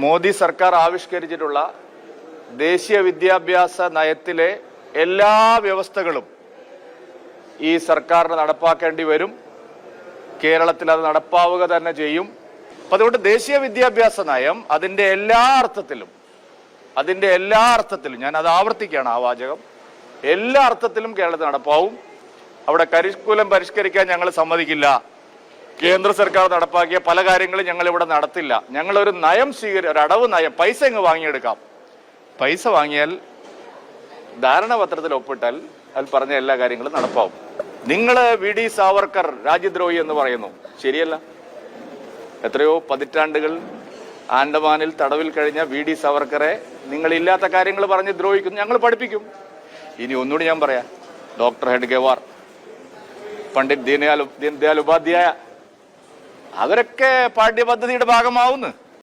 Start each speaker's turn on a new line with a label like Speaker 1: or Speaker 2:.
Speaker 1: മോദി സർക്കാർ ആവിഷ്കരിച്ചിട്ടുള്ള ദേശീയ വിദ്യാഭ്യാസ നയത്തിലെ എല്ലാ വ്യവസ്ഥകളും ഈ സർക്കാരിന് നടപ്പാക്കേണ്ടി വരും. കേരളത്തിൽ അത് നടപ്പാവുക തന്നെ ചെയ്യും. അപ്പം അതുകൊണ്ട് ദേശീയ വിദ്യാഭ്യാസ നയം അതിന്റെ എല്ലാ അർത്ഥത്തിലും അതിന്റെ എല്ലാ അർത്ഥത്തിലും ഞാൻ അത് ആവർത്തിക്കുകയാണ് ആ വാചകം എല്ലാ അർത്ഥത്തിലും കേരളത്തിൽ നടപ്പാവും. അവിടെ കരിക്കുലം പരിഷ്കരിക്കാൻ ഞങ്ങൾ സമ്മതിക്കില്ല. കേന്ദ്ര സർക്കാർ നടപ്പാക്കിയ പല കാര്യങ്ങളും ഞങ്ങൾ ഇവിടെ നടത്തില്ല. ഞങ്ങൾ ഒരു നയം സ്വീകരി ഒരു അടവ് നയം പൈസ ഇങ്ങ് വാങ്ങിയെടുക്കാം. പൈസ വാങ്ങിയാൽ ധാരണാപത്രത്തിൽ ഒപ്പിട്ടാൽ അതിൽ പറഞ്ഞ എല്ലാ കാര്യങ്ങളും നടപ്പാവും. നിങ്ങൾ വി. ഡി. സാവർക്കർ രാജ്യദ്രോഹി എന്ന് പറയുന്നു. ശരിയല്ല. എത്രയോ പതിറ്റാണ്ടുകൾ ആൻഡമാനിൽ തടവിൽ കഴിഞ്ഞ വി. ഡി. സാവർക്കറെ നിങ്ങൾ ഇല്ലാത്ത കാര്യങ്ങൾ പറഞ്ഞ് ദ്രോഹിക്കുന്നു. ഞങ്ങൾ പഠിപ്പിക്കും. ഇനി ഒന്നുകൂടി ഞാൻ പറയാം. ഡോക്ടർ ഹെഡ്ഗേവാർ പണ്ഡിറ്റ് ദീനദയാൽ ദീൻദയാൽ ഉപാധ്യായ അവരൊക്കെ പാഠ്യപദ്ധതിയുടെ ഭാഗമാവുന്നു.